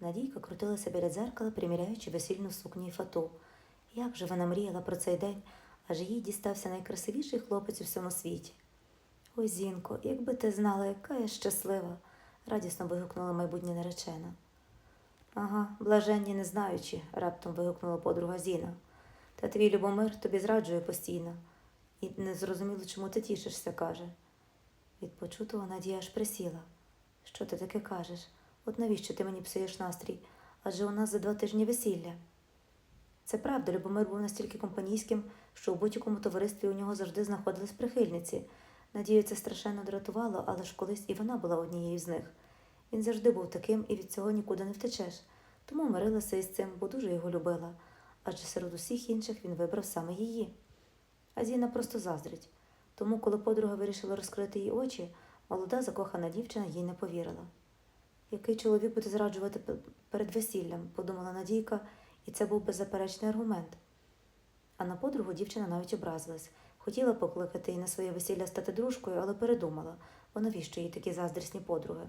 Надійка крутилася біля дзеркала, приміряючи весільну сукню і фату. Як же вона мріяла про цей день, аж їй дістався найкрасивіший хлопець у всьому світі. Ой, Зінко, якби ти знала, яка я щаслива, радісно вигукнула майбутня наречена. Ага, блаженні не знаючи, раптом вигукнула подруга Зіна. Та твій Любомир тобі зраджує постійно. І не зрозуміло, чому ти тішишся, каже. Від почутого Надія аж присіла. Що ти таке кажеш? От навіщо ти мені псуєш настрій? Адже у нас за два тижні весілля. Це правда, Любомир був настільки компанійським, що у будь-якому товаристві у нього завжди знаходились прихильниці. Надію це страшенно дратувало, але ж колись і вона була однією з них. Він завжди був таким і від цього нікуди не втечеш. Тому мирилася із цим, бо дуже його любила, адже серед усіх інших він вибрав саме її. А Зіна просто заздрить. Тому, коли подруга вирішила розкрити їй очі, молода закохана дівчина їй не повірила. Який чоловік буде зраджувати перед весіллям, подумала Надійка, і це був беззаперечний аргумент. А на подругу дівчина навіть образилась. Хотіла покликати її на своє весілля стати дружкою, але передумала, бо навіщо їй такі заздрісні подруги.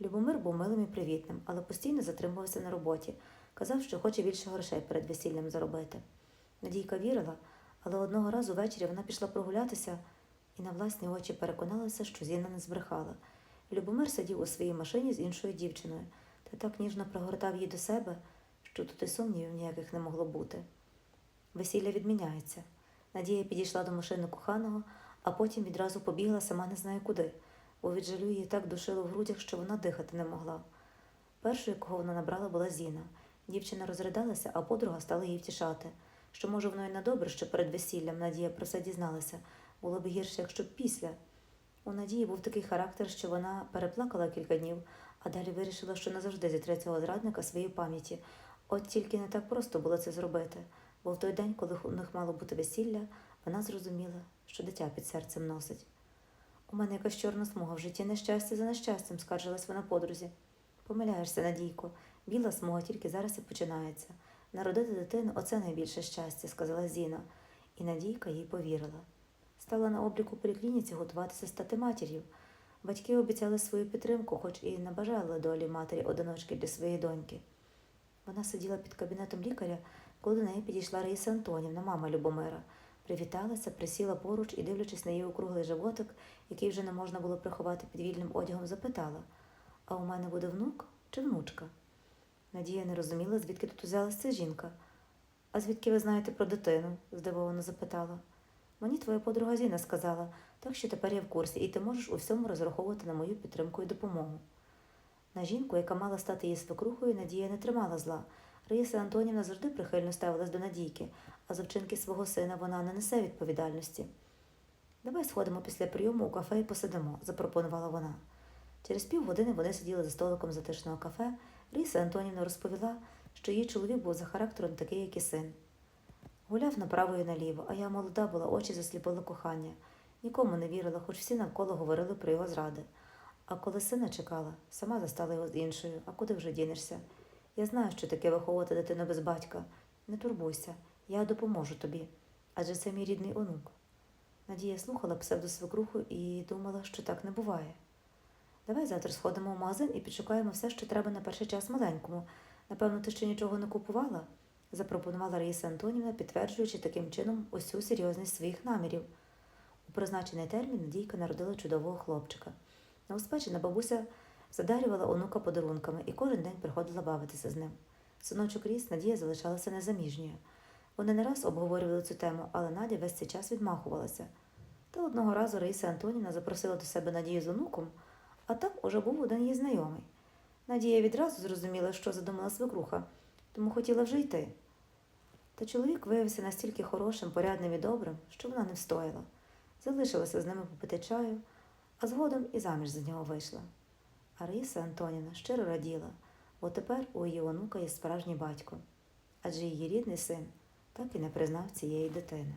Любомир був милим і привітним, але постійно затримувався на роботі, казав, що хоче більше грошей перед весіллям заробити. Надійка вірила, але одного разу ввечері вона пішла прогулятися і на власні очі переконалася, що Зіна не збрехала. Любомир сидів у своїй машині з іншою дівчиною та так ніжно пригортав її до себе, що тут і сумнівів ніяких не могло бути. Весілля відміняється. Надія підійшла до машини коханого, а потім відразу побігла сама не знає куди, бо від жалю її так душило в грудях, що вона дихати не могла. Першою, кого вона набрала, була Зіна. Дівчина розридалася, а подруга стала її втішати, що, може, воно й не добре, що перед весіллям Надія про це дізналася. Було б гірше, якщо б після. У Надії був такий характер, що вона переплакала кілька днів, а далі вирішила, що назавжди зітре цього зрадника своєї пам'яті. От тільки не так просто було це зробити, бо в той день, коли у них мало бути весілля, вона зрозуміла, що дитя під серцем носить. У мене якась чорна смуга в житті нещастя за нещастям, скаржилась вона подрузі. Помиляєшся, Надійко, біла смуга тільки зараз і починається. Народити дитину оце найбільше щастя, сказала Зіна, і Надійка їй повірила. Стала на обліку при клініці готуватися стати матір'ю. Батьки обіцяли свою підтримку, хоч і не бажали долі матері одиночки для своєї доньки. Вона сиділа під кабінетом лікаря, коли до неї підійшла Раїса Антонівна, мама Любомира. Привіталася, присіла поруч і, дивлячись на її округлий животик, який вже не можна було приховати під вільним одягом, запитала А у мене буде внук чи внучка? Надія не розуміла, звідки тут узялася жінка. А звідки ви знаєте про дитину? здивовано запитала. Мені твоя подруга Зіна сказала, так що тепер я в курсі, і ти можеш у всьому розраховувати на мою підтримку і допомогу. На жінку, яка мала стати її свекрухою, Надія не тримала зла. Раїса Антонівна завжди прихильно ставилась до Надійки, а за вчинки свого сина вона не несе відповідальності. Давай сходимо після прийому у кафе і посидимо, запропонувала вона. Через півгодини вони сиділи за столиком затишного кафе. Раїса Антонівна розповіла, що її чоловік був за характером такий, як і син. Гуляв направо і наліво, а я молода була, очі засліпили кохання. Нікому не вірила, хоч всі навколо говорили про його зради. А коли сина чекала, сама застала його з іншою, а куди вже дінешся? Я знаю, що таке виховувати дитину без батька. Не турбуйся, я допоможу тобі, адже це мій рідний онук. Надія слухала псевдосвекруху і думала, що так не буває. Давай завтра сходимо в магазин і підшукаємо все, що треба на перший час маленькому. Напевно, ти ще нічого не купувала? Запропонувала Раїса Антонівна, підтверджуючи таким чином усю серйозність своїх намірів. У призначений термін Надійка народила чудового хлопчика. Новоспечена бабуся задарювала онука подарунками і кожен день приходила бавитися з ним. Синочок ріс, Надія залишалася незаміжньою. Вони не раз обговорювали цю тему, але Надя весь цей час відмахувалася. Та одного разу Раїса Антонівна запросила до себе Надію з онуком, а там уже був один її знайомий. Надія відразу зрозуміла, що задумала свекруха, тому хотіла вже йти. Та чоловік виявився настільки хорошим, порядним і добрим, що вона не встояла. Залишилася з ними попити чаю, а згодом і заміж за нього вийшла. А Антоніна щиро раділа, бо тепер у її онука є справжній батько, адже її рідний син так і не признав цієї дитини.